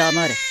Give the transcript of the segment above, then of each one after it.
दामर।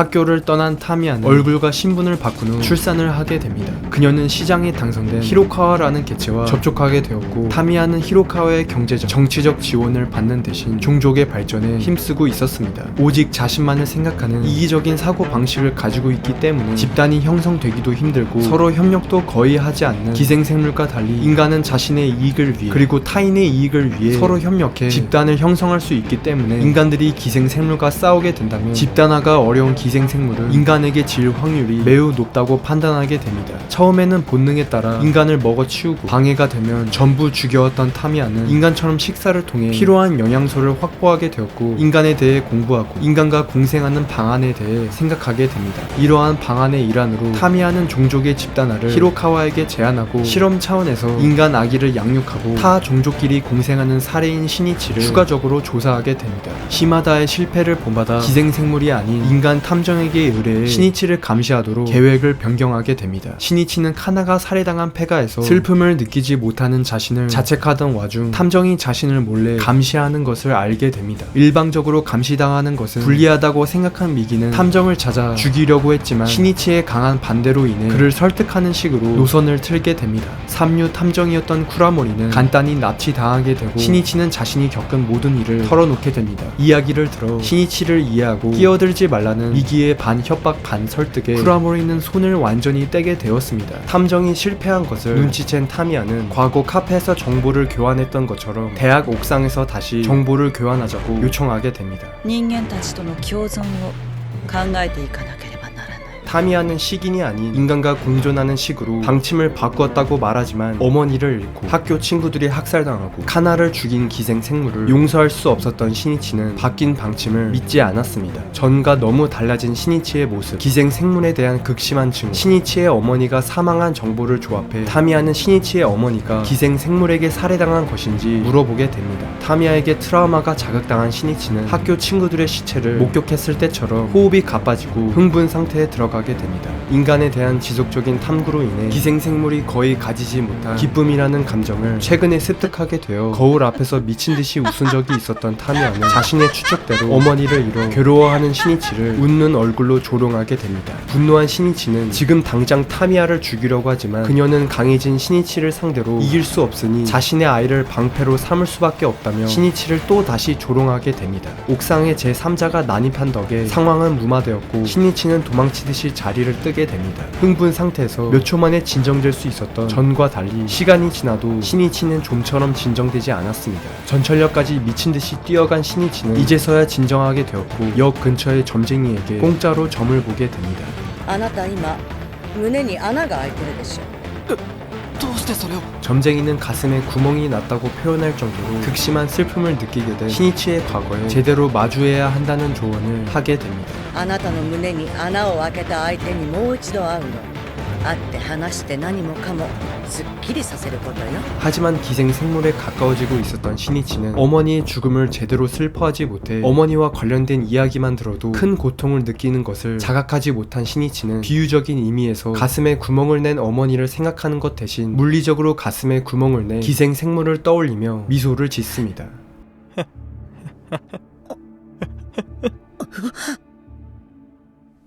학교를 떠난 타미야는 얼굴과 신분을 바꾼 후 출산을 하게 됩니다. 그녀는 시장에 당선된 히로카와라는 개체와 접촉하게 되었고 타미야는 히로카와의 경제적, 정치적 지원을 받는 대신 종족의 발전에 힘쓰고 있었습니다. 오직 자신만을 생각하는 이기적인 사고 방식을 가지고 있기 때문에 집단이 형성되기도 힘들고 서로 협력도 거의 하지 않는 기생생물과 달리 인간은 자신의 이익을 위해 그리고 타인의 이익을 위해 서로 협력해 집단을 형성할 수 있기 때문에 인간들이 기생생물과 싸우게 된다면 집단화가 어려운 기 생생물은 인간에게 질 확률이 매우 높다고 판단하게 됩니다. 처음에는 본능에 따라 인간을 먹어치우고 방해가 되면 전부 죽여왔던 타미야는 인간처럼 식사를 통해 필요한 영양소를 확보하게 되었고 인간에 대해 공부하고 인간과 공생하는 방안에 대해 생각하게 됩니다. 이러한 방안의 일환으로 타미야는 종족의 집단화를 히로카와에게 제안하고 실험 차원에서 인간 아기를 양육하고 타 종족끼리 공생하는 사례인 시니치를 추가적으로 조사하게 됩니다. 시마다의 실패를 본받아 기생생물이 아닌 인간 탐 정에게 의뢰해 시니치를 감시하도록 계획을 변경하게 됩니다. 시니치는 카나가 살해당한 폐가에서 슬픔을 느끼지 못하는 자신을 자책하던 와중 탐정이 자신을 몰래 감시하는 것을 알게 됩니다. 일방적으로 감시당하는 것은 불리하다고 생각한 미기는 탐정을 찾아 죽이려고 했지만 시니치의 강한 반대로 인해 그를 설득하는 식으로 노선을 틀게 됩니다. 삼류 탐정이었던 쿠라모리는 간단히 납치당하게 되고 시니치는 자신이 겪은 모든 일을 털어놓게 됩니다. 이야기를 들어 시니치를 이해하고 끼어들지 말라는 미기 의 반 협박 반 설득에 쿠라모리는 손을 완전히 떼게 되었습니다. 탐정이 실패한 것을 눈치챈 타미야는 과거 카페에서 정보를 교환했던 것처럼 대학 옥상에서 다시 정보를 교환하자고 요청하게 됩니다. 人間たちとの共存を考えていかなければ 탐의하는 식인이 아닌 인간과 공존하는 식으로 방침을 바꾸었다고 말하지만 어머니를 잃고 학교 친구들이 학살당하고 카나를 죽인 기생생물을 용서할 수 없었던 신이치는 바뀐 방침을 믿지 않았습니다. 전과 너무 달라진 신이치의 모습, 기생생물에 대한 극심한 증오, 신이치의 어머니가 사망한 정보를 조합해 타미아는 신이치의 어머니가 기생생물에게 살해당한 것인지 물어보게 됩니다. 타미아에게 트라우마가 자극당한 신이치는 학교 친구들의 시체를 목격했을 때처럼 호흡이 가빠지고 흥분 상태에 들어가 게 됩니다. 인간에 대한 지속적인 탐구로 인해 기생생물이 거의 가지지 못한 기쁨이라는 감정을 최근에 습득하게 되어 거울 앞에서 미친 듯이 웃은 적이 있었던 타미야는 자신의 추측대로 어머니를 잃어 괴로워하는 시니치를 웃는 얼굴로 조롱하게 됩니다. 분노한 시니치는 지금 당장 타미야를 죽이려고 하지만 그녀는 강해진 시니치를 상대로 이길 수 없으니 자신의 아이를 방패로 삼을 수밖에 없다며 시니치를 또 다시 조롱하게 됩니다. 옥상에 제3자가 난입한 덕에 상황은 무마되었고 시니치는 도망치듯이 자리를 뜨게 됩니다. 흥분 상태에서 몇 초 만에 진정될 수 있었던 전과 달리 시간이 지나도 시니치는 좀처럼 진정되지 않았습니다. 전철역까지 미친 듯이 뛰어간 시니치는 이제서야 진정하게 되었고 역 근처의 점쟁이에게 공짜로 점을 보게 됩니다. あなた今胸に穴が開いてるでしょどうしてそれを 점쟁이는 가슴에 구멍이 났다고 표현할 정도로 극심한 슬픔을 느끼게 된 시니치의 과거에 제대로 마주해야 한다는 조언을 하게 됩니다. あなたの胸に穴を開けた相手にもう一度会うの 会って話して何もかもすっきりさせることよ 하지만 기생 생물에 가까워지고 있었던 시니치는 어머니의 죽음을 제대로 슬퍼하지 못해 어머니와 관련된 이야기만 들어도 큰 고통을 느끼는 것을 자각하지 못한 시니치는 비유적인 의미에서 가슴에 구멍을 낸 어머니를 생각하는 것 대신 물리적으로 가슴에 구멍을 낸 기생 생물을 떠올리며 미소를 짓습니다.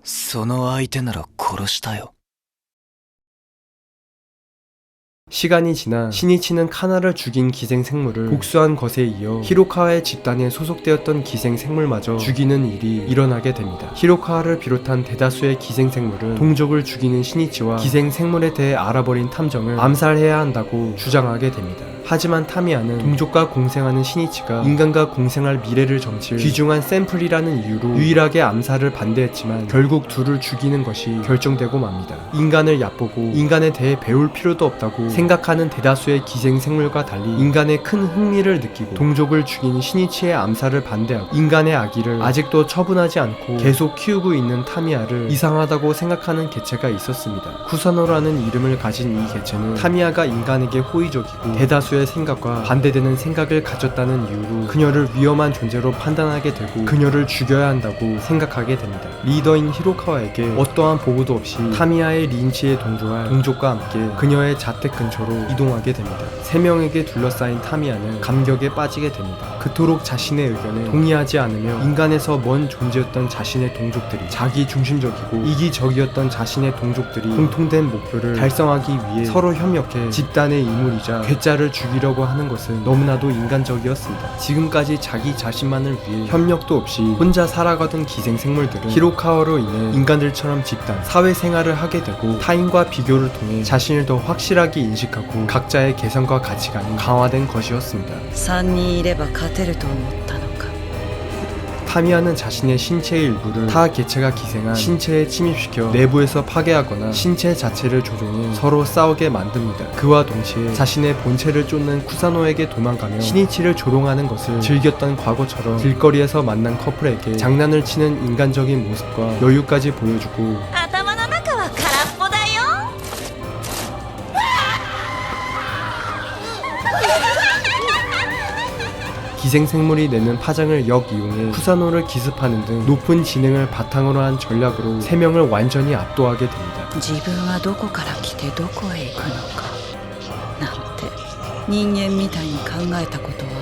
その相手なら殺したよ 시간이 지나 시니치는 카나를 죽인 기생생물을 복수한 것에 이어 히로카와의 집단에 소속되었던 기생생물마저 죽이는 일이 일어나게 됩니다. 히로카와를 비롯한 대다수의 기생생물은 동족을 죽이는 시니치와 기생생물에 대해 알아버린 탐정을 암살해야 한다고 주장하게 됩니다. 하지만 타미야는 동족과 공생하는 시니치가 인간과 공생할 미래를 점칠 귀중한 샘플이라는 이유로 유일하게 암살을 반대했지만 결국 둘을 죽이는 것이 결정되고 맙니다. 인간을 얕보고 인간에 대해 배울 필요도 없다고 생각하는 대다수의 기생생물과 달리 인간의 큰 흥미를 느끼고 동족을 죽인 시니치의 암살을 반대하고 인간의 아기를 아직도 처분하지 않고 계속 키우고 있는 타미야를 이상하다고 생각하는 개체가 있었습니다. 쿠사노라는 이름을 가진 이 개체는 타미야가 인간에게 호의적이고 대다수 의 미야스의 생각과 반대되는 생각을 가졌다는 이유로 그녀를 위험한 존재로 판단하게 되고 그녀를 죽여야 한다고 생각하게 됩니다. 리더인 히로카와에게 어떠한 보고도 없이 타미야의 린치에 동조할 동족과 함께 그녀의 자택 근처로 이동하게 됩니다. 세 명에게 둘러싸인 타미야는 감격에 빠지게 됩니다. 그토록 자신의 의견에 동의하지 않으며 인간에서 먼 존재였던 자신의 동족들이 자기 중심적이고 이기적이었던 자신의 동족들이 공통된 목표를 달성하기 위해 서로 협력해 집단의 이물이자 괴짜를 죽 이려고 하는 것은 너무나도 인간적이었습니다. 지금까지 자기 자신만을 위해 협력도 없이 혼자 살아가던 기생생물들은 히로카와로 인해 인간들처럼 집단, 사회생활을 하게 되고 타인과 비교를 통해 자신을 더 확실하게 인식하고 각자의 개성과 가치관이 강화된 것이었습니다. 3人いれば勝てると思った 타미야는 자신의 신체의 일부를 타 개체가 기생한 신체에 침입시켜 내부에서 파괴하거나 신체 자체를 조종해 서로 싸우게 만듭니다. 그와 동시에 자신의 본체를 쫓는 쿠사노에게 도망가며 신이치를 조롱하는 것을 즐겼던 과거처럼 길거리에서 만난 커플에게 장난을 치는 인간적인 모습과 여유까지 보여주고 기생생물이 내는 파장을 역이용해 쿠사노를 기습하는 등 높은 지능을 바탕으로 한 전략으로 세 명을 완전히 압도하게 됩니다. 自分はどこから来てどこへ行くのかなんて人間みたいに考えたことはあるか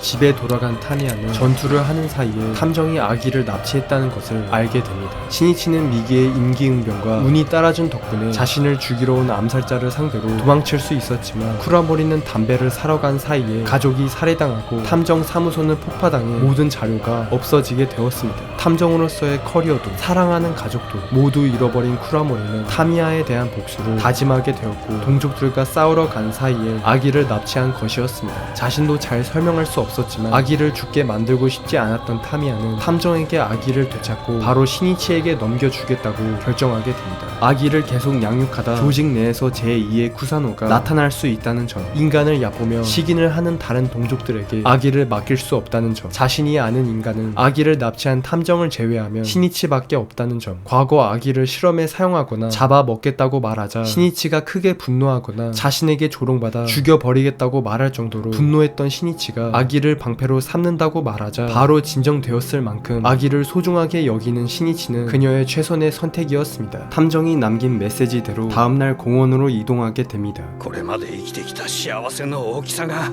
집에 돌아간 타미야는 전투를 하는 사이에 탐정이 아기를 납치했다는 것을 알게 됩니다. 신이치는 미기의 임기응변과 운이 따라준 덕분에 자신을 죽이러 온 암살자를 상대로 도망칠 수 있었지만 쿠라모리는 담배를 사러 간 사이에 가족이 살해당하고 탐정 사무소는 폭파당해 모든 자료가 없어지게 되었습니다. 탐정으로서의 커리어도 사랑하는 가족도 모두 잃어버린 쿠라모리는 타미야에 대한 복수를 다짐하게 되었고 동족들과 싸우러 간 사이에 아기를 납치한 것이었습니다. 자신도 잘 설명할 수 없었지만 아기를 죽게 만들고 싶지 않았던 타미야는 탐정에게 아기를 되찾고 바로 신이치에게 넘겨주겠다고 결정하게 됩니다. 아기를 계속 양육하다 조직 내에서 제2의 쿠사노가 나타날 수 있다는 점, 인간을 얕보며 식인을 하는 다른 동족들에게 아기를 맡길 수 없다는 점, 자신이 아는 인간은 아기를 납치한 탐정 을 제외하면 신이치밖에 없다는 점, 과거 아기를 실험에 사용하거나 잡아 먹겠다고 말하자 신이치가 크게 분노하거나 자신에게 조롱받아 죽여버리겠다고 말할 정도로 분노했던 신이치가 아기를 방패로 삼는다고 말하자 바로 진정되었을 만큼 아기를 소중하게 여기는 신이치는 그녀의 최선의 선택이었습니다. 탐정이 남긴 메시지대로 다음날 공원으로 이동하게 됩니다. これまで生きてきた幸せの大きさが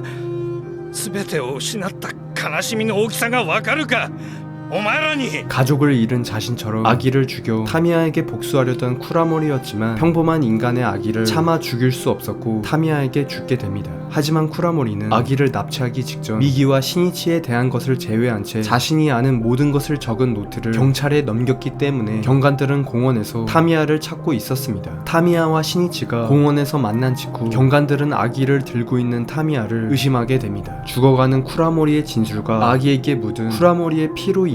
全てを失った悲しみの大きさがわかるかお前らに 가족을 잃은 자신처럼 아기를 죽여 타미야에게 복수하려던 쿠라모리였지만 평범한 인간의 아기를 차마 죽일 수 없었고 타미야에게 죽게 됩니다. 하지만 쿠라모리는 아기를 납치하기 직전 미기와 신이치에 대한 것을 제외한 채 자신이 아는 모든 것을 적은 노트를 경찰에 넘겼기 때문에 경관들은 공원에서 타미야를 찾고 있었습니다. 타미야와 신이치가 공원에서 만난 직후 경관들은 아기를 들고 있는 타미야를 의심하게 됩니다. 죽어가는 쿠라모리의 진술과 아기에게 묻은 쿠라모리의 피로 인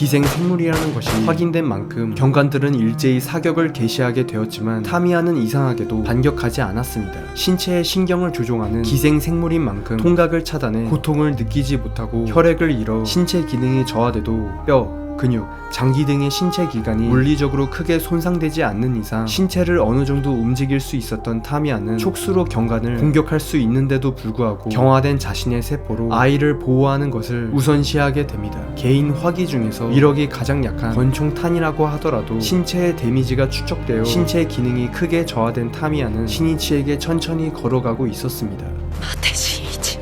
기생 생물이라는 것이 확인된 만큼 경관들은 일제히 사격을 개시하게 되었지만 타미야는 이상하게도 반격하지 않았습니다. 신체의 신경을 조종하는 기생 생물인 만큼 통각을 차단해 고통을 느끼지 못하고 혈액을 잃어 신체 기능이 저하돼도 뼈, 근육, 장기 등의 신체 기관이 물리적으로 크게 손상되지 않는 이상 신체를 어느 정도 움직일 수 있었던 타미야는 촉수로 경관을 공격할 수 있는데도 불구하고 경화된 자신의 세포로 아이를 보호하는 것을 우선시하게 됩니다. 개인 화기 중에서 위력이 가장 약한 권총탄이라고 하더라도 신체의 데미지가 축적되어 신체 기능이 크게 저하된 타미야는 신이치에게 천천히 걸어가고 있었습니다. 待て新一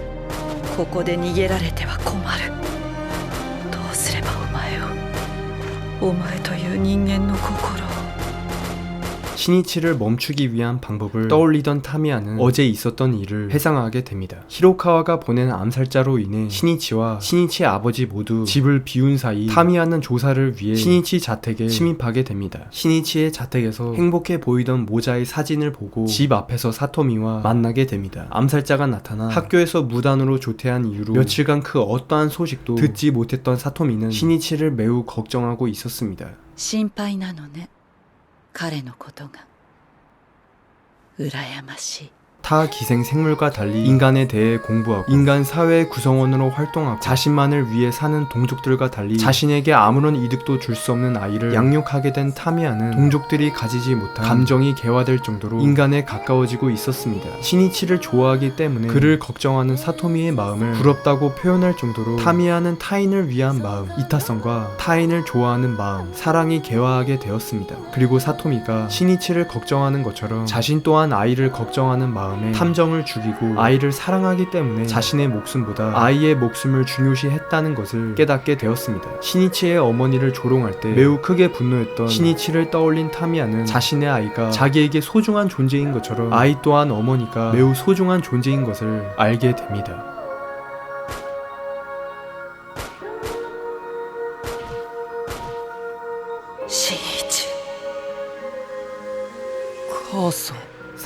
ここで逃げられては困る お前という人間の心を 신이치를 멈추기 위한 방법을 떠올리던 타미야는 어제 있었던 일을 회상하게 됩니다. 히로카와가 보낸 암살자로 인해 신이치와 신이치의 아버지 모두 집을 비운 사이 타미야는 조사를 위해 신이치 자택에 침입하게 됩니다. 신이치의 자택에서 행복해 보이던 모자의 사진을 보고 집 앞에서 사토미와 만나게 됩니다. 암살자가 나타나 학교에서 무단으로 조퇴한 이후로 며칠간 그 어떠한 소식도 듣지 못했던 사토미는 신이치를 매우 걱정하고 있었습니다. 心配なのね 彼のことが羨ましい。 타 기생 생물과 달리 인간에 대해 공부하고 인간 사회의 구성원으로 활동하고 자신만을 위해 사는 동족들과 달리 자신에게 아무런 이득도 줄 수 없는 아이를 양육하게 된 타미야는 동족들이 가지지 못한 감정이 개화될 정도로 인간에 가까워지고 있었습니다. 신이치를 좋아하기 때문에 그를 걱정하는 사토미의 마음을 부럽다고 표현할 정도로 타미야는 타인을 위한 마음, 이타성과 타인을 좋아하는 마음, 사랑이 개화하게 되었습니다. 그리고 사토미가 신이치를 걱정하는 것처럼 자신 또한 아이를 걱정하는 마음 마음에 탐정을 죽이고 아이를 사랑하기 때문에 자신의 목숨보다 아이의 목숨을 중요시했다는 것을 깨닫게 되었습니다. 신이치의 어머니를 조롱할 때 매우 크게 분노했던 신이치를 떠올린 타미야는 자신의 아이가 자기에게 소중한 존재인 것처럼 아이 또한 어머니가 매우 소중한 존재인 것을 알게 됩니다. 신이치, 거성.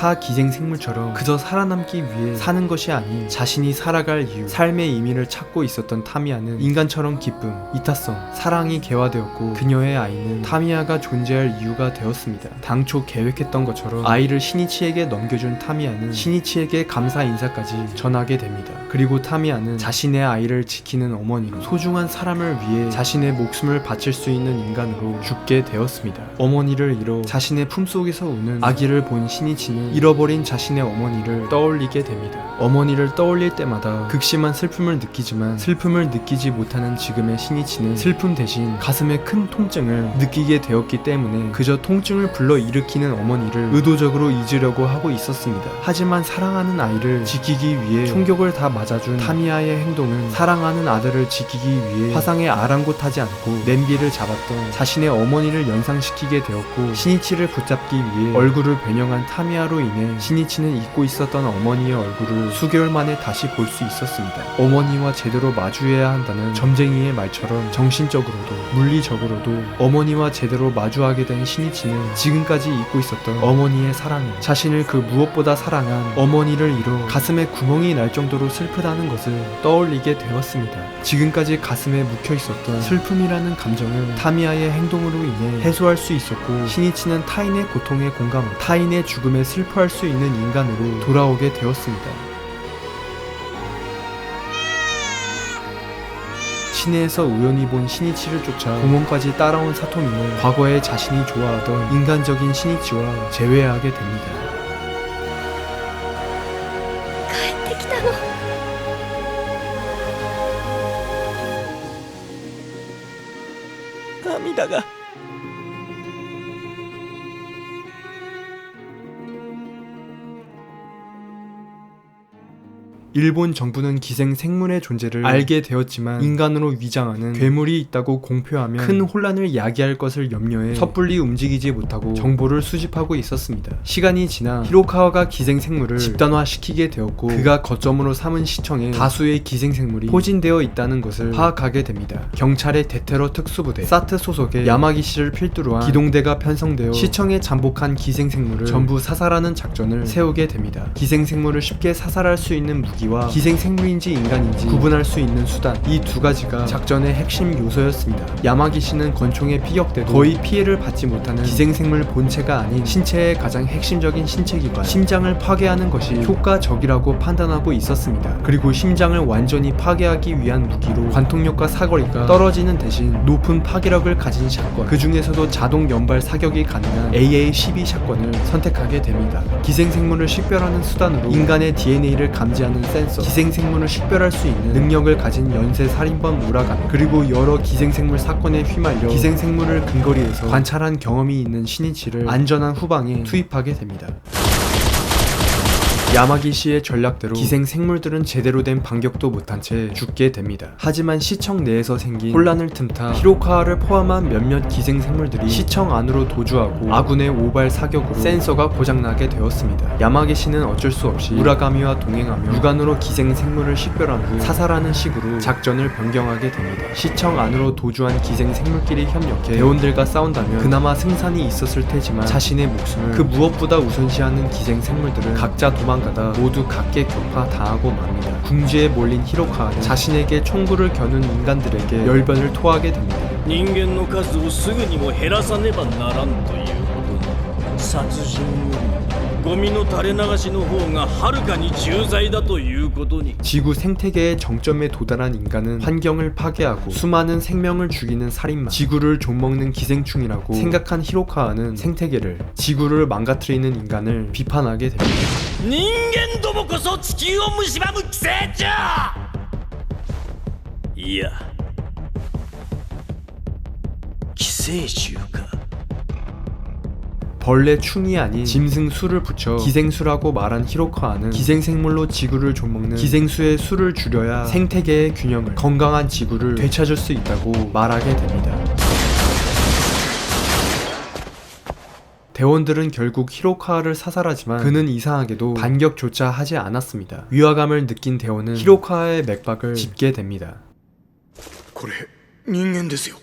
타 기생 생물처럼 그저 살아남기 위해 사는 것이 아닌 자신이 살아갈 이유, 삶의 의미를 찾고 있었던 타미야는 인간처럼 기쁨, 이타성, 사랑이 개화되었고 그녀의 아이는 타미야가 존재할 이유가 되었습니다. 당초 계획했던 것처럼 아이를 신이치에게 넘겨준 타미야는 신이치에게 감사 인사까지 전하게 됩니다. 그리고 타미야는 자신의 아이를 지키는 어머니로 소중한 사람을 위해 자신의 목숨을 바칠 수 있는 인간으로 죽게 되었습니다. 어머니를 잃어 자신의 품속에서 우는 아기를 본 신이치는 잃어버린 자신의 어머니를 떠올리게 됩니다. 어머니를 떠올릴 때마다 극심한 슬픔을 느끼지만 슬픔을 느끼지 못하는 지금의 신이치는 슬픔 대신 가슴에 큰 통증을 느끼게 되었기 때문에 그저 통증을 불러 일으키는 어머니를 의도적으로 잊으려고 하고 있었습니다. 하지만 사랑하는 아이를 지키기 위해 총격을 다 맞아준 타미야의 행동은 사랑하는 아들을 지키기 위해 화상에 아랑곳하지 않고 냄비를 잡았던 자신의 어머니를 연상시키게 되었고 신이치를 붙잡기 위해 얼굴을 변형한 타미야로 인해 신이치는 잊고 있었던 어머니의 얼굴을 수개월 만에 다시 볼 수 있었습니다. 어머니와 제대로 마주해야 한다는 점쟁이의 말처럼 정신적으로도 물리적으로도 어머니와 제대로 마주하게 된 신이치는 지금까지 잊고 있었던 어머니의 사랑에 자신을 그 무엇보다 사랑한 어머니를 잃어 가슴에 구멍이 날 정도로 슬 프다는 것을 떠올리게 되었습니다. 지금까지 가슴에 묵혀 있었던 슬픔이라는 감정을 타미야의 행동으로 인해 해소할 수 있었고 신이치는 타인의 고통에 공감하고 타인의 죽음에 슬퍼할 수 있는 인간으로 돌아오게 되었습니다. 시내에서 우연히 본 신이치를 쫓아 공원까지 따라온 사토미는 과거에 자신이 좋아하던 인간적인 신이치와 재회하게 됩니다. 일본 정부는 기생 생물의 존재를 알게 되었지만 인간으로 위장하는 괴물이 있다고 공표하면 큰 혼란을 야기할 것을 염려해 섣불리 움직이지 못하고 정보를 수집하고 있었습니다. 시간이 지나 히로카와가 기생 생물을 집단화시키게 되었고 그가 거점으로 삼은 시청에 다수의 기생 생물이 포진되어 있다는 것을 파악하게 됩니다. 경찰의 대테러 특수부대 사트 소속의 야마기시를 필두로 한 기동대가 편성되어 시청에 잠복한 기생 생물을 전부 사살하는 작전을 세우게 됩니다. 기생 생물을 쉽게 사살할 수 있는 무기 와 기생 생물인지 인간인지 구분할 수 있는 수단 이 두 가지가 작전의 핵심 요소였습니다. 야마기시는 권총에 피격돼도 거의 피해를 받지 못하는 기생 생물 본체가 아닌 신체의 가장 핵심적인 신체 기관 심장을 파괴하는 것이 효과적이라고 판단하고 있었습니다. 그리고 심장을 완전히 파괴하기 위한 무기로 관통력과 사거리가 떨어지는 대신 높은 파괴력을 가진 샷건 그 중에서도 자동 연발 사격이 가능한 AA-12 샷건을 선택하게 됩니다. 기생생물을 식별하는 수단으로 인간의 DNA를 감지하는 센서, 기생생물을 식별할 수 있는 능력을 가진 연쇄 살인범 우라간, 그리고 여러 기생생물 사건에 휘말려 기생생물을 근거리에서 관찰한 경험이 있는 신이치를 안전한 후방에 투입하게 됩니다. 야마기 씨의 전략대로 기생 생물들은 제대로 된 반격도 못한 채 죽게 됩니다. 하지만 시청 내에서 생긴 혼란을 틈타 히로카와를 포함한 몇몇 기생 생물들이 시청 안으로 도주하고 아군의 오발 사격으로 센서가 고장나게 되었습니다. 야마기 씨는 어쩔 수 없이 우라가미와 동행하며 육안으로 기생 생물을 식별한 후 사살하는 식으로 작전을 변경하게 됩니다. 시청 안으로 도주한 기생 생물끼리 협력해 대원들과 싸운다면 그나마 승산이 있었을 테지만 자신의 목숨을 그 무엇보다 우선시하는 기생 생물들은 각자 도망 가다 모두 각계 격파 당하고 맙니다. 궁지에 몰린 히로카는 자신에게 총구를 겨눈 인간들에게 열변을 토하게 됩니다.人間の数をすぐにも減らさねばならんということに殺人よりもゴミの垂れ流しの方がはるかに重罪だということに 지구 생태계의 정점에 도달한 인간은 환경을 파괴하고 수많은 생명을 죽이는 살인마, 지구를 좀먹는 기생충이라고 생각한 히로카와는 생태계를, 지구를 망가뜨리는 인간을 비판하게 됩니다. 人間どもこそ地球を蝕む寄生虫いや寄生虫か 벌레 충이 아닌 짐승수를 붙여 기생수라고 말한 히로카와는 기생생물로 지구를 좀먹는 기생수의 수를 줄여야 생태계의 균형을 건강한 지구를 되찾을 수 있다고 말하게 됩니다. 대원들은 결국 히로카와를 사살하지만 그는 이상하게도 반격조차 하지 않았습니다. 위화감을 느낀 대원은 히로카와의 맥박을 짚게 됩니다. これ人間ですよ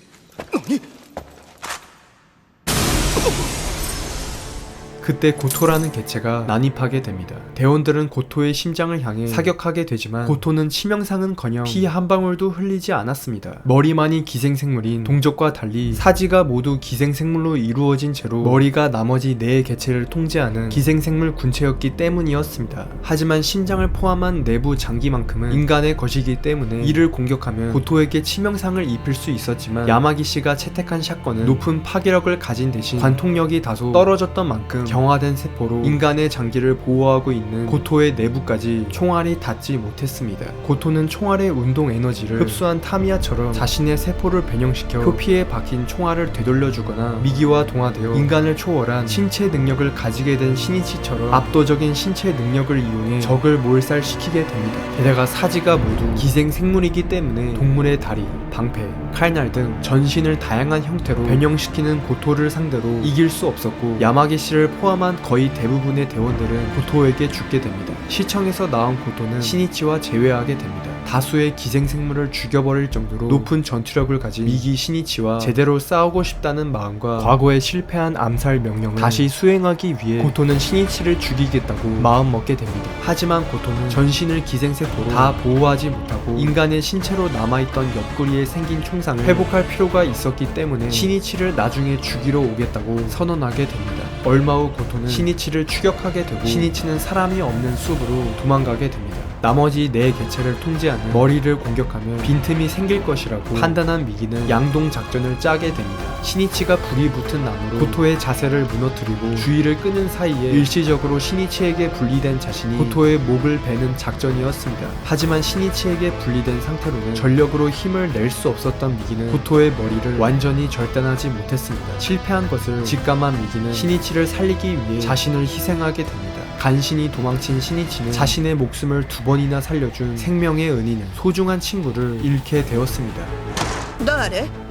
그때 고토라는 개체가 난입하게 됩니다. 대원들은 고토의 심장을 향해 사격하게 되지만 고토는 치명상은커녕 피 한 방울도 흘리지 않았습니다. 머리만이 기생생물인 동족과 달리 사지가 모두 기생생물로 이루어진 채로 머리가 나머지 네 개체를 통제하는 기생생물 군체였기 때문이었습니다. 하지만 심장을 포함한 내부 장기만큼은 인간의 것이기 때문에 이를 공격하면 고토에게 치명상을 입힐 수 있었지만 야마기 씨가 채택한 샷건은 높은 파괴력을 가진 대신 관통력이 다소 떨어졌던 만큼 경화된 세포로 인간의 장기를 보호하고 있는 고토의 내부까지 총알이 닿지 못했습니다. 고토는 총알의 운동 에너지를 흡수한 타미야처럼 자신의 세포를 변형시켜 표피에 박힌 총알을 되돌려주거나 미기와 동화되어 인간을 초월한 신체 능력을 가지게 된 신이치처럼 압도적인 신체 능력을 이용해 적을 몰살시키게 됩니다. 게다가 사지가 모두 기생 생물이기 때문에 동물의 다리, 방패, 칼날 등 전신을 다양한 형태로 변형시키는 고토를 상대로 이길 수 없었고 야마기 씨를 포함한 거의 대부분의 대원들은 고토에게 죽게 됩니다. 시청에서 나온 고토는 신이치와 재회하게 됩니다. 다수의 기생생물을 죽여버릴 정도로 높은 전투력을 가진 미기 신이치와 제대로 싸우고 싶다는 마음과 과거에 실패한 암살 명령을 다시 수행하기 위해 고토는 신이치를 죽이겠다고 마음먹게 됩니다. 하지만 고토는 전신을 기생세포로 다 보호하지 못하고 인간의 신체로 남아있던 옆구리에 생긴 총상을 회복할 필요가 있었기 때문에 신이치를 나중에 죽이러 오겠다고 선언하게 됩니다. 얼마 후 고토는 신이치를 추격하게 되고 신이치는 사람이 없는 숲으로 도망가게 됩니다. 나머지 네 개체를 통제하는 머리를 공격하면 빈틈이 생길 것이라고 판단한 미기는 양동 작전을 짜게 됩니다. 신이치가 불이 붙은 나무로 고토의 자세를 무너뜨리고 주의를 끄는 사이에 일시적으로 신이치에게 분리된 자신이 고토의 목을 베는 작전이었습니다. 하지만 신이치에게 분리된 상태로는 전력으로 힘을 낼 수 없었던 미기는 고토의 머리를 완전히 절단하지 못했습니다. 실패한 것을 직감한 미기는 신이치를 살리기 위해 자신을 희생하게 됩니다. 간신히 도망친 신이치는 자신의 목숨을 두번 이나 살려준 생명의 은인은 소중한 친구를 잃게 되었습니다. 誰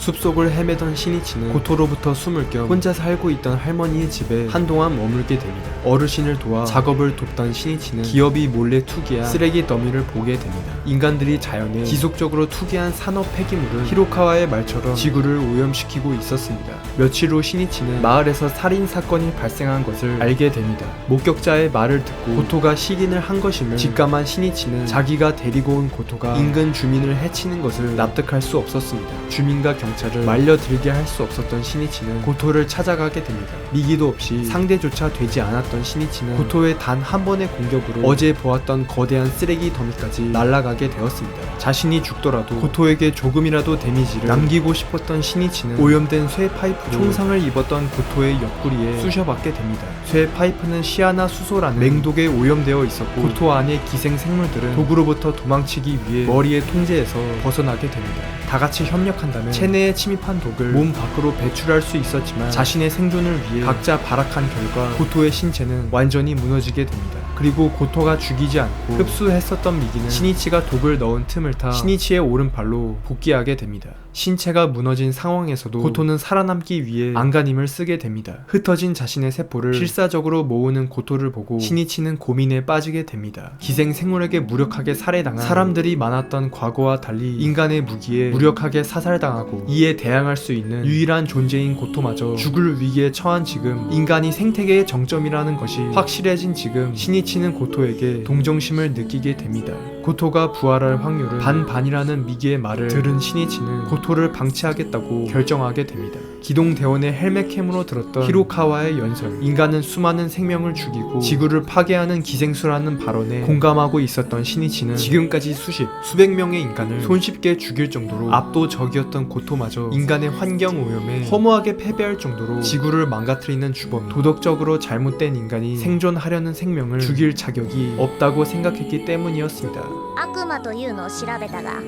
숲속을 헤매던 신이치는 고토로부터 숨을 겸 혼자 살고 있던 할머니의 집에 한동안 머물게 됩니다. 어르신을 도와 작업을 돕던 신이치는 기업이 몰래 투기한 쓰레기 더미를 보게 됩니다. 인간들이 자연에 지속적으로 투기한 산업 폐기물은 히로카와의 말처럼 지구를 오염시키고 있었습니다. 며칠 후 신이치는 마을에서 살인 사건이 발생한 것을 알게 됩니다. 목격자의 말을 듣고 고토가 시긴을 한 것임을 직감한 신이치는 자기가 데리고 온 고토가 인근 주민을 해치는 것을 납득할 수 없었습니다. 주민과 경 찰을 말려들게 할 수 없었던 신이치는 고토를 찾아가게 됩니다. 미기도 없이 상대조차 되지 않았던 신이치는 고토의 단 한 번의 공격으로 어제 보았던 거대한 쓰레기 더미까지 날아가게 되었습니다. 자신이 죽더라도 고토에게 조금이라도 데미지를 남기고 싶었던 신이치는 오염된 쇠 파이프로 총상을 입었던 고토의 옆구리에 쑤셔받게 됩니다. 쇠 파이프는 시아나 수소라는 맹독에 오염되어 있었고 고토 안의 기생 생물들은 독으로부터 도망치기 위해 머리의 통제에서 벗어나게 됩니다. 다 같이 협력한다면 체내 체내에 침입한 독을 몸 밖으로 배출할 수 있었지만 자신의 생존을 위해 각자 발악한 결과 고토의 신체는 완전히 무너지게 됩니다. 그리고 고토가 죽이지 않고 흡수했었던 미기는 시니치가 독을 넣은 틈을 타 시니치의 오른팔로 복귀하게 됩니다. 신체가 무너진 상황에서도 고토는 살아남기 위해 안간힘을 쓰게 됩니다. 흩어진 자신의 세포를 필사적으로 모으는 고토를 보고 시니치는 고민에 빠지게 됩니다. 기생 생물에게 무력하게 살해당한 사람들이 많았던 과거와 달리 인간의 무기에 무력하게 사살당하고 이에 대항할 수 있는 유일한 존재인 고토마저 죽을 위기에 처한 지금 인간이 생태계의 정점이라는 것이 확실해진 지금 시니치는 고토에게 동정심을 느끼게 됩니다. 고토가 부활할 확률은 반반이라는 미기의 말을 들은 시니치는 고토를 방치하겠다고 결정하게 됩니다. 기동 대원의 헬멧캠으로 들었던 히로카와의 연설, 인간은 수많은 생명을 죽이고 지구를 파괴하는 기생수라는 발언에 공감하고 있었던 시니치는 지금까지 수십, 수백 명의 인간을 손쉽게 죽일 정도로 압도적이었던 고토마저 인간의 환경 오염에 허무하게 패배할 정도로 지구를 망가뜨리는 주범, 도덕적으로 잘못된 인간이 생존하려는 생명을 죽일 자격이 없다고 생각했기 때문이었습니다. 悪魔というのを調べたが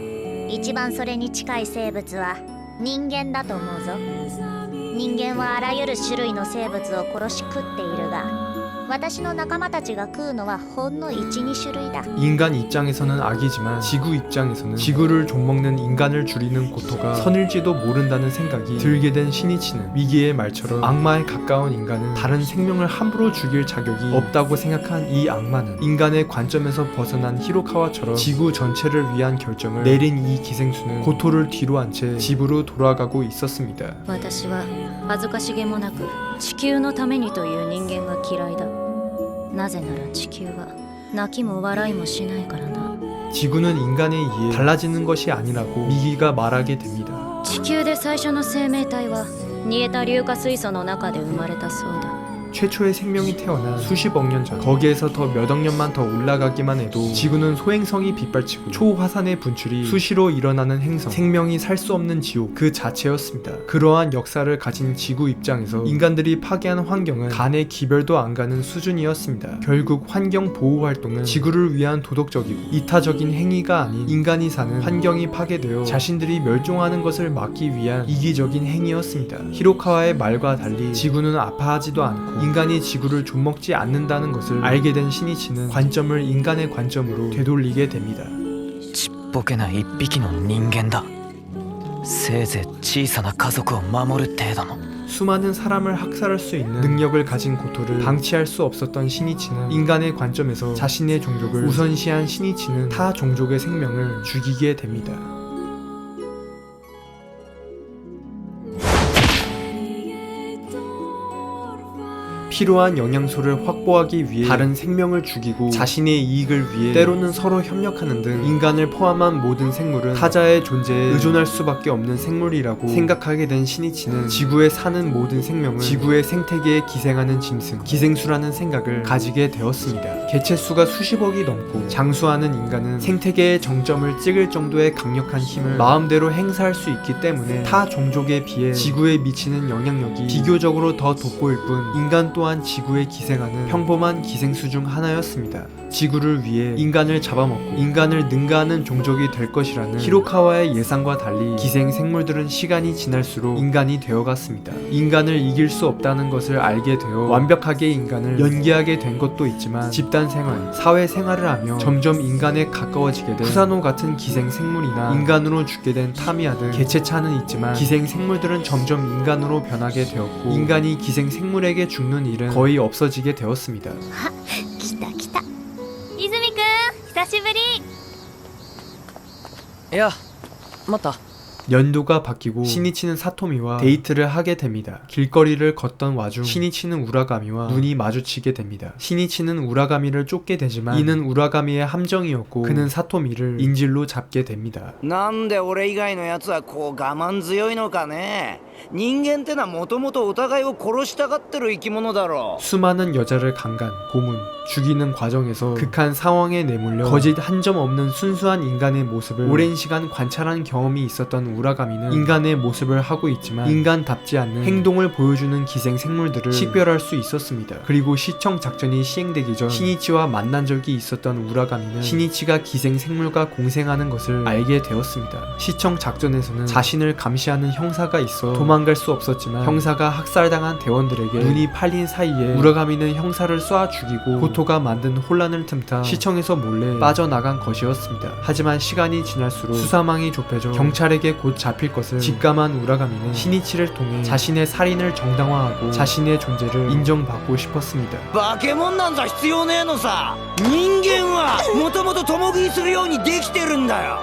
一番それに近い生物は人間だと思うぞ。人間はあらゆる種類の生物を殺し食っているが 私の仲間たちが食うのはほんの12種類だ 인간 입장에서는 악이지만 지구 입장에서는 지구를 좀먹는 인간을 줄이는 고토가 선일지도 모른다는 생각이 들게 된 시니치는 위기의 말처럼 악마에 가까운 인간은 다른 생명을 함부로 죽일 자격이 없다고 생각한 이 악마는 인간의 관점에서 벗어난 히로카와처럼 지구 전체를 위한 결정을 내린 이 기생수는 고토를 뒤로 한 채 집으로 돌아가고 있었습니다. 私は恥ずかしげもなく地球のためにという人間が嫌いだ なぜなら地球は泣きも笑いもしないからな 지구는 인간에 의해 달라지는 것이 아니라고 미기가 말하게 됩니다. 地球で最初の生命体は煮えた硫化水素の中で生まれたそうだ 최초의 생명이 태어난 수십억 년 전, 거기에서 더 몇억 년만 더 올라가기만 해도 지구는 소행성이 빗발치고 초화산의 분출이 수시로 일어나는 행성, 생명이 살 수 없는 지옥 그 자체였습니다. 그러한 역사를 가진 지구 입장에서 인간들이 파괴한 환경은 간의 기별도 안 가는 수준이었습니다. 결국 환경 보호 활동은 지구를 위한 도덕적이고 이타적인 행위가 아닌 인간이 사는 환경이 파괴되어 자신들이 멸종하는 것을 막기 위한 이기적인 행위였습니다. 히로카와의 말과 달리 지구는 아파하지도 않고 인간이 지구를 좀먹지 않는다는 것을 알게 된 시니치는 관점을 인간의 관점으로 되돌리게 됩니다. ちっぽけな一匹の人間だせいぜい小さな家族を守る程度の 수많은 사람을 학살할 수 있는 능력을 가진 고토를 방치할 수 없었던 시니치는 인간의 관점에서 자신의 종족을 우선시한 시니치는 타 종족의 생명을 죽이게 됩니다. 필요한 영양소를 확보하기 위해 다른 생명을 죽이고 자신의 이익을 위해 때로는 서로 협력하는 등 인간을 포함한 모든 생물은 타자의 존재에 의존할 수밖에 없는 생물이라고 생각하게 된 시니치는 지구에 사는 모든 생명을 지구의 생태계에 기생하는 짐승, 기생수라는 생각을 가지게 되었습니다. 개체수가 수십억이 넘고 장수하는 인간은 생태계의 정점을 찍을 정도의 강력한 힘을 마음대로 행사할 수 있기 때문에 타 종족에 비해 지구에 미치는 영향력이 비교적으로 더 돋보일 뿐 인간 또한 지구에 기생하는 평범한 기생수 중 하나였습니다. 지구를 위해 인간을 잡아먹고 인간을 능가하는 종족이 될 것이라는 히로카와의 예상과 달리 기생 생물들은 시간이 지날수록 인간이 되어갔습니다. 인간을 이길 수 없다는 것을 알게 되어 완벽하게 인간을 연기하게 된 것도 있지만 집단 생활, 사회 생활을 하며 점점 인간에 가까워지게 된 후사노 같은 기생 생물이나 인간으로 죽게 된 타미아 등 개체차는 있지만 기생 생물들은 점점 인간으로 변하게 되었고 인간이 기생 생물에게 죽는 일은 거의 없어지게 되었습니다. 아, 기다 기다. 久しぶり。いや待った。 연도가 바뀌고 시니치는 사토미와 데이트를 하게 됩니다. 길거리를 걷던 와중 시니치는 우라가미와 눈이 마주치게 됩니다. 시니치는 우라가미를 쫓게 되지만 이는 우라가미의 함정이었고 그는 사토미를 인질로 잡게 됩니다. なんで俺以外のやつはこう我慢強いのかね人間ってのはもともとお互いを殺したがってる生き物だろ 수많은 여자를 강간, 고문, 죽이는 과정에서 극한 상황에 내몰려 거짓 한 점 없는 순수한 인간의 모습을 오랜 시간 관찰한 경험이 있었던 우라가미는 인간의 모습을 하고 있지만 인간답지 않는 행동을 보여주는 기생 생물들을 식별할 수 있었습니다. 그리고 시청 작전이 시행되기 전 시니치와 만난 적이 있었던 우라가미는 시니치가 기생 생물과 공생하는 것을 알게 되었습니다. 시청 작전에서는 자신을 감시하는 형사가 있어 도망갈 수 없었지만 형사가 학살당한 대원들에게 눈이 팔린 사이에 우라가미는 형사를 쏴 죽이고 고토가 만든 혼란을 틈타 시청에서 몰래 빠져나간 것이었습니다. 하지만 시간이 지날수록 수사망이 좁혀져 경찰에게 곧 잡힐 것을 직감한 우라가미는 시니치를 통해 자신의 살인을 정당화하고 자신의 존재를 인정받고 싶었습니다.化け物なんざ必要ねえのさ人間はもともと共食いするようにできてるんだよ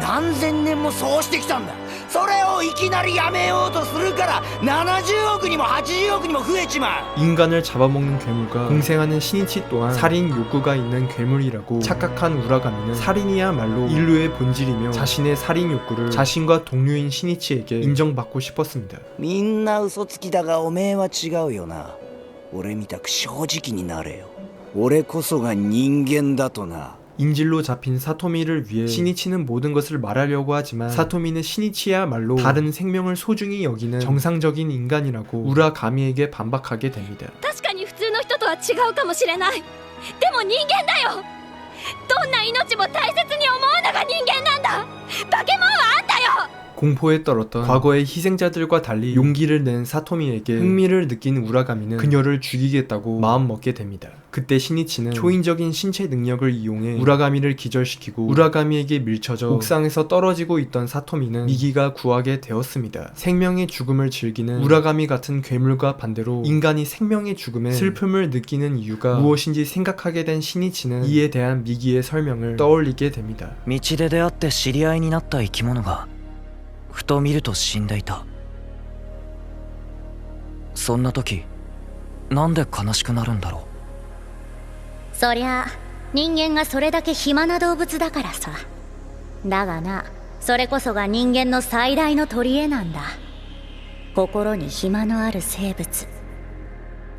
何千年もそうしてきたんだ それをいきなりやめようとするから70億にも80億にも増えちまう 인간을 잡아먹는 괴물과 공생하는 시니치 또한 살인 욕구가 있는 괴물이라고 착각한 우라가미는 살인이야말로 인류의 본질이며 자신의 살인 욕구를 자신과 동료인 시니치에게 인정받고 싶었습니다. みんな嘘つきだがおめえは違うよな俺みたく正直になれよ俺こそが人間だとな 인질로 잡힌 사토미를 위해 시니치는 모든 것을 말하려고 하지만 사토미는 시니치야말로 다른 생명을 소중히 여기는 정상적인 인간이라고 우라가미에게 반박하게 됩니다. 確かに普通の人とは違うかもしれないでも人間だよどんな命も大切に思うのが人間なんだ化け物はあんたよ 공포에 떨었던 과거의 희생자들과 달리 용기를 낸 사토미에게 흥미를 느낀 우라가미는 그녀를 죽이겠다고 마음먹게 됩니다. 그때 시니치는 초인적인 신체 능력을 이용해 우라가미를 기절시키고 우라가미에게 밀쳐져 옥상에서 떨어지고 있던 사토미는 미기가 구하게 되었습니다. 생명의 죽음을 즐기는 우라가미 같은 괴물과 반대로 인간이 생명의 죽음에 슬픔을 느끼는 이유가 무엇인지 생각하게 된 시니치는 이에 대한 미기의 설명을 떠올리게 됩니다. 道で出会って知り合いになった生き物が ふと見ると死んでいた。そんな時なんで悲しくなるんだろう？そりゃ人間がそれだけ暇な動物だからさ。だがなそれこそが人間の最大の取り柄なんだ。心に暇のある生物。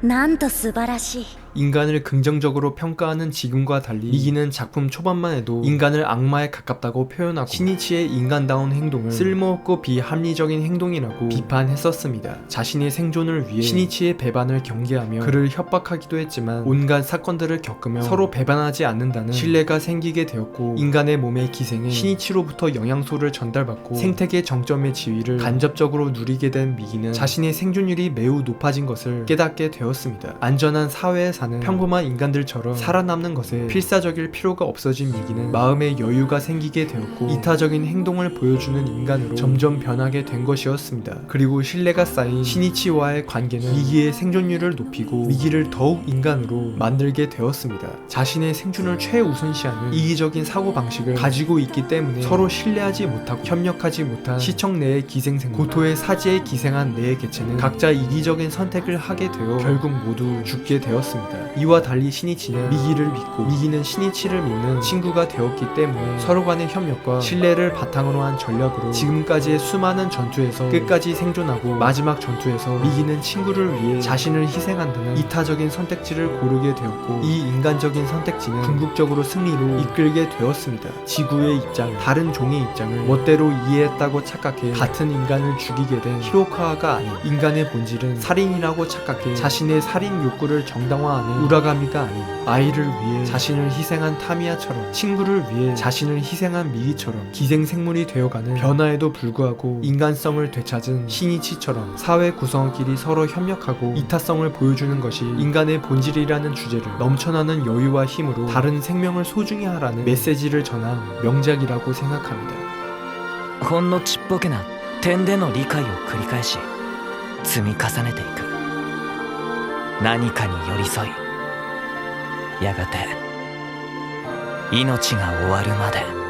なんと素晴らしい。 인간을 긍정적으로 평가하는 지금과 달리 이기는 작품 초반만 해도 인간을 악마에 가깝다고 표현하고 시니치의 인간다운 행동을 쓸모없고 비합리적인 행동이라고 비판했었습니다. 자신의 생존을 위해 시니치의 배반을 경계하며 그를 협박하기도 했지만 온갖 사건들을 겪으며 서로 배반하지 않는다는 신뢰가 생기게 되었고 인간의 몸의 기생에 시니치로부터 영양소를 전달받고 생태계 정점의 지위를 간접적으로 누리게 된 미기는 자신의 생존율이 매우 높아진 것을 깨닫게 되었습니다. 안전한 사회에 사는 평범한 인간들처럼 살아남는 것에 필사적일 필요가 없어진 미기는 마음의 여유가 생기게 되었고 이타적인 행동을 보여주는 인간으로 점점 변하게 된 것이었습니다. 그리고 신뢰가 쌓인 시니치와의 관계는 미기의 생존율을 높이고 미기를 더욱 인간으로 만들게 되었습니다. 자신의 생존을 최우선시하는 이기적인 사고방식을 가지고 있기 때문에 서로 신뢰하지 못하고 협력하지 못한 시청 내의 기생생물 고토의 사지에 기생한 네 개체는 각자 이기적인 선택을 하게 되어 결국 모두 죽게 되었습니다. 이와 달리 시니치는 미기를 믿고 미기는 시니치를 믿는 친구가 되었기 때문에 서로 간의 협력과 신뢰를 바탕으로 한 전략으로 지금까지의 수많은 전투에서 끝까지 생존하고 마지막 전투에서 미기는 친구를 위해 자신을 희생한다는 이타적인 선택지를 고르게 되었고 이 인간적인 선택지는 궁극적으로 승리로 이끌게 되었습니다. 지구의 입장, 다른 종의 입장을 멋대로 이해했다고 착각해 같은 인간을 죽이게 된 히로카와가 아닌 인간의 본질은 살인이라고 착각해 자신의 살인 욕구를 정당화 하는 우라가미가 아닌 아이를 위해 자신을 희생한 타미야처럼 친구를 위해 자신을 희생한 미기처럼 기생생물이 되어가는 변화에도 불구하고 인간성을 되찾은 시니치처럼 사회 구성원끼리 서로 협력하고 이타성을 보여주는 것이 인간의 본질이라는 주제를 넘쳐나는 여유와 힘으로 다른 생명을 소중히 하라는 메시지를 전한 명작이라고 생각합니다. ほんのちっぽけな点での理解を繰り返し積み重ねていく 何かに寄り添いやがて命が終わるまで。